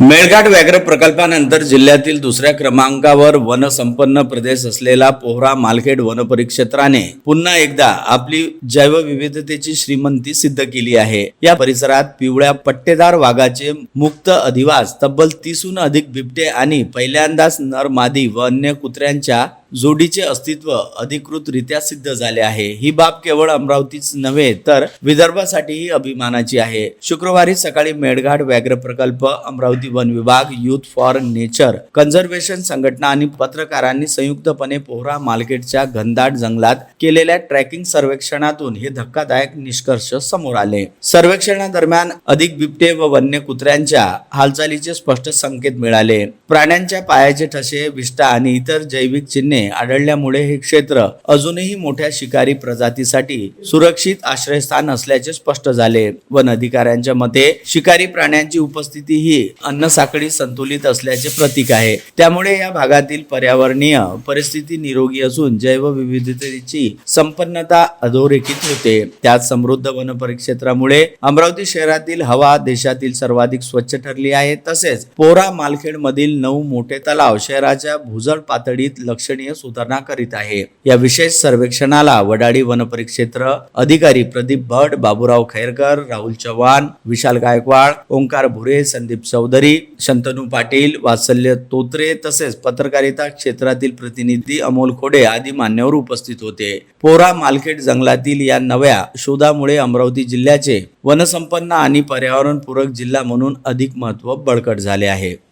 मेळघाट व्याघ्र प्रकल्पानंतर जिल्ह्यातील दुसऱ्या क्रमांकावर वनसंपन्न प्रदेश असलेला पोहरा मालखेड वनपरिक्षेत्राने पुन्हा एकदा आपली जैवविविधतेची श्रीमंती सिद्ध केली आहे. या परिसरात पिवळ्या पट्टेदार वाघाचे मुक्त अधिवास तब्बल तीसहून अधिक बिबटे आणि पहिल्यांदाच नर मादी व अन्य कुत्र्यांच्या जोडीचे अस्तित्व अधिकृतरित्या सिद्ध झाले आहे. ही बाब केवळ अमरावतीच नव्हे तर विदर्भासाठीही अभिमानाची आहे. शुक्रवारी सकाळी मेळघाट व्याघ्र प्रकल्प अमरावती वन विभाग युथ फॉर नेचर कन्झर्वेशन संघटना आणि पत्रकारांनी संयुक्तपणे पोहरा मार्केटच्या घनदाट जंगलात केलेल्या ट्रॅकिंग सर्वेक्षणातून हे धक्कादायक निष्कर्ष समोर आले. सर्वेक्षणादरम्यान अधिक बिबटे व वन्य कुत्र्यांच्या हालचालीचे स्पष्ट संकेत मिळाले. प्राण्यांच्या पायाचे ठसे विष्ठा आणि इतर जैविक चिन्हे आढळल्यामुळे हे क्षेत्र अजूनही मोठ्या शिकारी प्रजातीसाठी सुरक्षित आश्रयस्थान असल्याचे स्पष्ट झाले. वन अधिकाऱ्यांच्या मते शिकारी प्राण्यांची उपस्थिती ही अन्न साखळी संतुलित असल्याचे प्रतीक आहे. त्यामुळे या भागातील पर्यावरणीय परिस्थिती निरोगी असून जैवविविधतेची संपन्नता अधोरेखित होते. त्यात समृद्ध वन परिक्षेत्रामुळे अमरावती शहरातील हवा देशातील सर्वाधिक स्वच्छ ठरली आहे. तसेच पोरा मालखेड मधील नऊ मोठे तलाव शहराच्या भूजल पातळीत लक्षणीय सुधारणा करीत आहे. या विशेष सर्वेक्षणाला वडाळी वन परिक्षेत्र अधिकारी प्रदीप भट बाबूराव खैरकर राहुल चव्हाण विशाल गायकवाड ओंकार भुरे संदीप चौधरी शंतनू पाटील वात्सल्य तोत्रे तसेच पत्रकारिता क्षेत्रातील प्रतिनिधी अमोल खोडे आदी मान्यवर उपस्थित होते. पोरा मालखेड जंगलातील या नव्या शोधामुळे अमरावती जिल्ह्याचे वनसंपन्न आणि पर्यावरणपूरक जिल्हा म्हणून अधिक महत्त्व बळकट झाले आहे.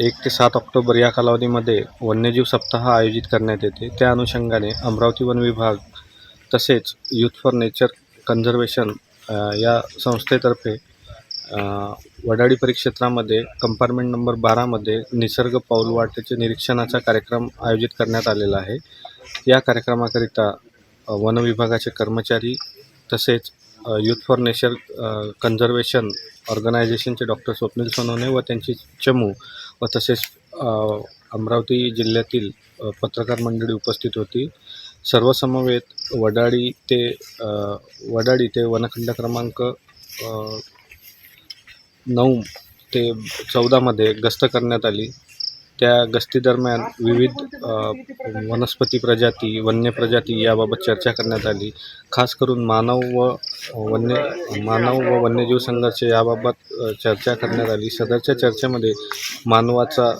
एक ते सात ऑक्टोबर या कालावधीमध्ये वन्यजीव सप्ताह आयोजित करण्यात येते. त्या अनुषंगाने अमरावती वन विभाग तसेच युथ फॉर नेचर कन्झर्वेशन या संस्थेतर्फे वडाळी परिक्षेत्रामध्ये कंपार्टमेंट नंबर बारामध्ये निसर्ग पाऊलवाटेचे निरीक्षणाचा कार्यक्रम आयोजित करण्यात आलेला आहे. या कार्यक्रमाकरिता वन विभागाचे कर्मचारी तसेच युथ फॉर नेचर कन्झर्वेशन ऑर्गनायझेशनचे डॉक्टर स्वप्नील सोनवणे व त्यांची चमू व तसेच अमरावती जिल्ह्यातील पत्रकार मंडळी उपस्थित होती. सर्वसमवेत वडाळी ते वडाळी ते वनखंड क्रमांक नऊ ते चौदामध्ये गस्त करण्यात आली. त्या गस्तीदरम्यान विविध वनस्पती प्रजाती वन्य प्रजाती याबाबत चर्चा करण्यात आली. खास करून मानव व वन्य मानव व वन्यजीव संघर्ष याबाबत चर्चा करण्यात आली. सदरच्या चर्चेमध्ये मानवाचा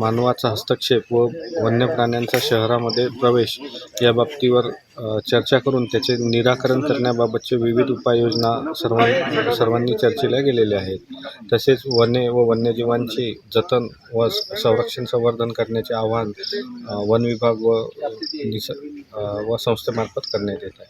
मानवाचा हस्तक्षेप व वन्य प्राण्यांचा शहरामध्ये प्रवेश या बाबतीवर चर्चा करून त्याचे निराकरण करण्याबाबतचे विविध उपाययोजना सर्वां सर्वांनी चर्चेला गेलेल्या आहेत. तसेच वने व वन्यजीवांचे जतन व संरक्षण संवर्धन करण्याचे आवाहन वन विभाग व निस व संस्थेमार्फत करण्यात येत आहे.